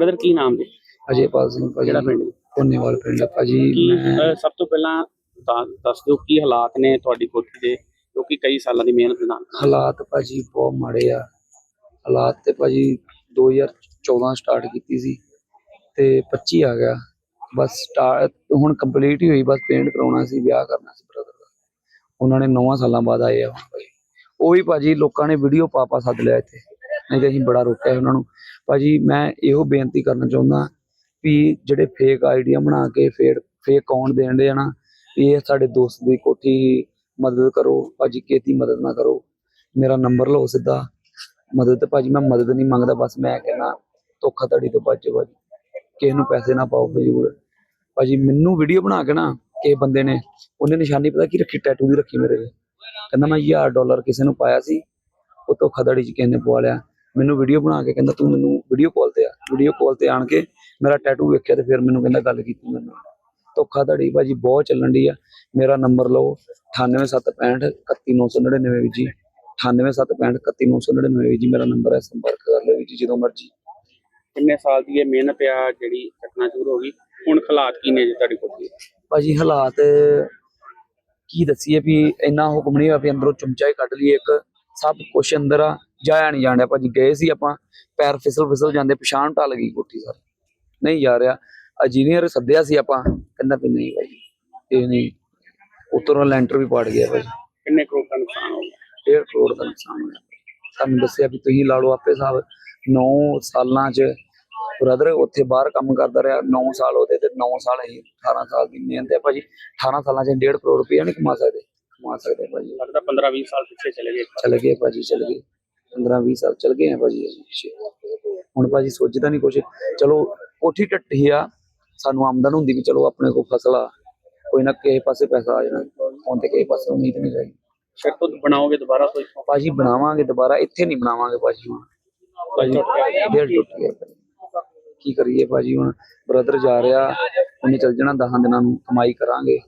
Brother ਕੀ ਨਾਮ ਜੀ ਅਜੇਪਾਲ ਸਿੰਘ ਭਾਜੀ। ਕਿਹੜਾ ਪਿੰਡ? ਪੁੰਨੇਵਾਲ ਪਿੰਡ ਆ ਭਾਜੀ। ਕੀ ਮੈਂ ਅਹ, ਸਭ ਤੋਂ ਪਹਿਲਾਂ ਦੱਸ ਦਿਓ ਕੀ ਹਾਲਾਤ ਨੇ ਤੁਹਾਡੀ ਕੋਠੀ ਦੇ ਕਿਉਂਕਿ ਕਈ ਸਾਲਾਂ ਦੀ ਮਿਹਨਤ ਨਾਲ। ਹਾਲਾਤ ਭਾਜੀ ਬਹੁਤ ਮਾੜੇ ਆ। ਹਾਲਾਤ ਤੇ ਭਾਜੀ 2014 ਸਟਾਰਟ ਕੀਤੀ ਸੀ ਤੇ 25 ਆ ਗਿਆ। ਬਸ ਸਟਾਰਟ ਹੁਣ ਕੰਪਲੀਟ ਹੀ ਹੋਈ ਬਸ ਪੇਂਟ ਕਰਾਉਣਾ ਸੀ ਵਿਆਹ ਕਰਨਾ ਸੀ ਬ੍ਰਦਰ ਦਾ। ਉਹਨਾਂ ਨੇ 9 ਸਾਲਾਂ ਬਾਅਦ ਆਏ ਆ ਹੁਣ ਭਾਜੀ। ਉਹ ਵੀ ਭਾਜੀ ਲੋਕਾਂ ਨੇ ਵੀਡੀਓ ਪਾ ਪਾ ਸੱਦ ਲਿਆ ਇੱਥੇ। ਨਹੀਂ ਤੇ ਅਸੀਂ ਬੜਾ ਰੋਕਿਆ ਉਹਨਾਂ ਨੂੰ। ਭਾਜੀ, ਮੈਂ ਇਹੋ ਬੇਨਤੀ ਕਰਨਾ ਚਾਹੁੰਦਾ ਵੀ ਜਿਹੜੇ ਫੇਕ ਆਈਡੀਆ ਬਣਾ ਕੇ ਫੇਰ ਫੇਕ ਅਕਾਊਂਟ ਦੇਣ ਦੇ ਆ ਨਾ, ਵੀ ਇਹ ਸਾਡੇ ਦੋਸਤ ਦੀ ਕੋਠੀ ਮਦਦ ਕਰੋ, ਭਾਜੀ ਕੀਤੀ ਮਦਦ ਨਾ ਕਰੋ। ਮੇਰਾ ਨੰਬਰ ਲਓ ਸਿੱਧਾ। ਮਦਦ ਭਾਜੀ ਮੈਂ ਮਦਦ ਨਹੀਂ ਮੰਗਦਾ, ਬਸ ਮੈਂ ਕਹਿੰਦਾ ਧੋਖਾਧੜੀ ਤੋਂ ਬਚੋ ਭਾਜੀ। ਕਿਸੇ ਨੂੰ ਪੈਸੇ ਨਾ ਪਾਓ ਫਜ਼ੂਲ ਭਾਜੀ, ਮੈਨੂੰ ਵੀਡੀਓ ਬਣਾ ਕੇ ਨਾ ਕਿਸੇ ਬੰਦੇ ਨੇ, ਉਹਨੇ ਨਿਸ਼ਾਨੀ ਪਤਾ ਕੀ ਰੱਖੀ ਟੈਟੂ ਦੀ ਰੱਖੀ ਮੇਰੇ ਤੇ। ਕਹਿੰਦਾ ਮੈਂ 1000 ਡਾਲਰ ਕਿਸੇ ਨੂੰ ਪਾਇਆ ਸੀ, ਉਹ ਧੋਖਾਧੜੀ ਚ ਕਿਸੇ ਨੇ ਪਵਾ ਲਿਆ। ਮੈਨੂੰ ਵੀਡੀਓ ਬਣਾ ਕੇ ਕਹਿੰਦਾ ਤੂੰ ਮੈਨੂੰ ਵੀਡੀਓ ਕਾਲ ਤੇ ਆ। ਵੀਡੀਓ ਕਾਲ ਤੇ ਆਣ ਕੇ ਮੇਰਾ ਟੈਟੂ ਵੇਖਿਆ ਤੇ ਫਿਰ ਮੈਨੂੰ ਕਹਿੰਦਾ ਗੱਲ ਕੀਤੀ ਮੈਨੂੰ ਧੋਖਾਧੜੀ ਭਾਜੀ ਬਹੁਤ ਚੱਲਣ ਦੀ ਆ। ਮੇਰਾ ਨੰਬਰ ਲਓ 98765 31999 ਵੀਰ ਜੀ। 98765 31999 ਵੀਰ ਜੀ ਮੇਰਾ ਨੰਬਰ ਹੈ ਸੰਪਰਕ ਕਰ ਲਿਓ ਜੀ ਜਦੋਂ ਮਰਜ਼ੀ। ਕਿੰਨੇ ਸਾਲ ਦੀ ਇਹ ਮਿਹਨਤ ਆ ਜਿਹੜੀ ਚੱਕਣਾ ਸ਼ੁਰੂ ਹੋ ਗਈ? ਹੁਣ ਹਾਲਾਤ ਕੀ ਨੇ ਜੀ ਤੁਹਾਡੀ ਦੇ? ਭਾਜੀ ਹਾਲਾਤ ਕੀ ਦੱਸੀਏ ਵੀ ਇੰਨਾ ਹੁਕਮ ਨਹੀਂ ਹੋਇਆ ਵੀ ਅੰਦਰੋਂ ਚਮਚਾ ਹੀ ਕੱਢ ਲਈਏ ਇੱਕ। ਸਭ ਕੁਛ ਅੰਦਰ ਆ ਜਾਇਆ ਨਹੀਂ ਜਾਣਿਆ ਭਾਜੀ ਗਏ ਸੀ ਆਪਾਂ ਪੈਰ ਫਿਸਲ ਫਿਸਲ ਜਾਂਦੇ ਪਛਾਣ ਢਲ ਗਈ ਕੋਠੀ ਸਰ। ਨਹੀਂ ਜਾ ਰਿਹਾ। ਇੰਜੀਨੀਅਰ ਸੱਦਿਆ ਸੀ ਆਪਾਂ ਕਹਿੰਦਾ ਵੀ ਨਹੀਂ ਭਾਜੀ ਇਹ ਨਹੀਂ। ਉੱਤਰੋਂ ਲੈਂਟਰ ਵੀ ਪਾੜ ਗਿਆ ਭਾਜੀ ਕਿੰਨੇ ਕਰੋੜ ਦਾ ਨੁਕਸਾਨ ਹੋ ਗਿਆ? 1.5 ਕਰੋੜ ਦਾ ਨੁਕਸਾਨ ਹੋਇਆ। ਸਾਨੂੰ ਦੱਸਿਆ ਵੀ ਤੁਸੀਂ ਲਾ ਲਓ ਆਪੇ ਸਾਹਿਬ 9 ਸਾਲਾਂ 'ਚ ਬ੍ਰਦਰ ਉੱਥੇ ਬਾਹਰ ਕੰਮ ਕਰਦਾ ਰਿਹਾ 9 ਸਾਲ ਉਹਦੇ ਤੇ 9 ਸਾਲ ਹੀ 18 ਸਾਲ ਦੀ ਮਿਹਨਤ ਹੈ ਭਾਜੀ 18 ਸਾਲਾਂ 'ਚ 1.5 ਕਰੋੜ ਰੁਪਇਆ ਨਹੀਂ ਕਮਾ ਸਕਦੇ। ਕਮਾ ਸਕਦੇ ਭਾਜੀ। ਲੱਗਦਾ 15 20 ਸਾਲ ਪਿੱਛੇ ਚਲੇ ਗਏ। ਚਲੇ ਗਏ ਭਾਜੀ ਚਲੇ ਗਏ। 15 20 ਸਾਲ ਚਲ ਗਏ ਆ ਭਾਜੀ ਪਿੱਛੇ। ਹੁਣ ਭਾਜੀ ਸੋਚਦਾ ਨਹੀਂ ਕੁਛ। ਚਲੋ ਕੋਠੀ ਟੱਟੀ ਆ। ਸਾਨੂੰ ਆਮਦਨ ਹੁੰਦੀ ਵੀ ਚਲੋ ਆਪਣੇ ਕੋਲ ਫਸਲ ਆ। ਕੋਈ ਨਾ ਕਿਸੇ ਪਾਸੇ ਪੈਸਾ ਆ ਜਾਣਾ। ਹੁਣ ਤੇ ਕਿਸੇ ਪਾਸੇ ਉਮੀਦ ਨਹੀਂ ਰਹੀ। ਫਿਰ ਤੋਂ ਬਣਾਓਗੇ ਦੁਬਾਰਾ ਇੱਥੋਂ ਭਾਜੀ ਬਣਾਵਾਂਗੇ ਦੁਬਾਰਾ। ਇੱਥੇ ਨਹੀਂ ਬਣਾਵਾਂਗੇ ਭਾਜੀ ਹੁਣ। ਭਾਜੀ ਦਿਲ ਟੁੱਟ ਗਿਆ। ਕੀ ਕਰੀਏ ਭਾਜੀ ਹੁਣ? ਬ੍ਰਦਰ ਜਾ ਰਿਹਾ। ਉਹਨੇ ਚੱਲ ਜਾਣਾ 10 ਦਿਨਾਂ ਨੂੰ। ਕਮਾਈ ਕਰਾਂਗੇ।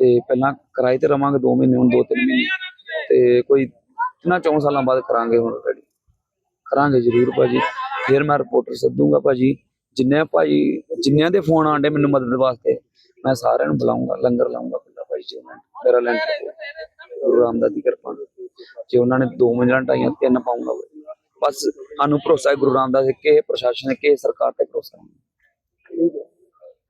ਤੇ ਪਹਿਲਾਂ ਕਿਰਾਏ ਤੇ ਰਵਾਂਗੇ 2 ਮਹੀਨੇ, ਹੁਣ 2-3 ਮਹੀਨੇ। ਤੇ ਕੋਈ ਤਿੰਨਾਂ ਚੌਂ ਸਾਲਾਂ ਬਾਅਦ ਕਰਾਂਗੇ ਹੁਣ ਰੈਡੀ ਕਰਾਂਗੇ ਜ਼ਰੂਰ ਭਾਜੀ। ਫਿਰ ਮੈਂ ਰਿਪੋਰਟਰ ਸੱਦੂਗਾ ਭਾਜੀ। ਜਿੰਨੇ ਭਾਜੀ ਜਿੰਨਿਆਂ ਦੇ ਫੋਨ ਆਂਡੇ ਮੈਨੂੰ ਮਦਦ ਵਾਸਤੇ, ਮੈਂ ਸਾਰਿਆਂ ਨੂੰ ਬੁਲਾਉਂਗਾ, ਲੰਗਰ ਲਾਉਂਗਾ ਪਹਿਲਾਂ ਭਾਈ ਜੀ ਉਹਨਾਂ ਮੇਰਾ ਲੈਂਟਰ ਗੁਰੂ ਰਾਮਦਾਸ ਦੀ ਕਿਰਪਾ ਜੇ ਉਹਨਾਂ ਨੇ ਦੋ ਮੰਜ਼ਲਾਂ ਟਾਈਆਂ ਤਿੰਨ ਪਾਉਂਗਾ ਬਸ ਸਾਨੂੰ ਭਰੋਸਾ ਹੈ ਗੁਰੂ ਰਾਮਦਾਸ ਦੇ ਕਿਸੇ ਪ੍ਰਸ਼ਾਸਨ ਦੇ ਕਿਸੇ ਸਰਕਾਰ ਤੇ ਭਰੋਸਾ ਨਹੀਂ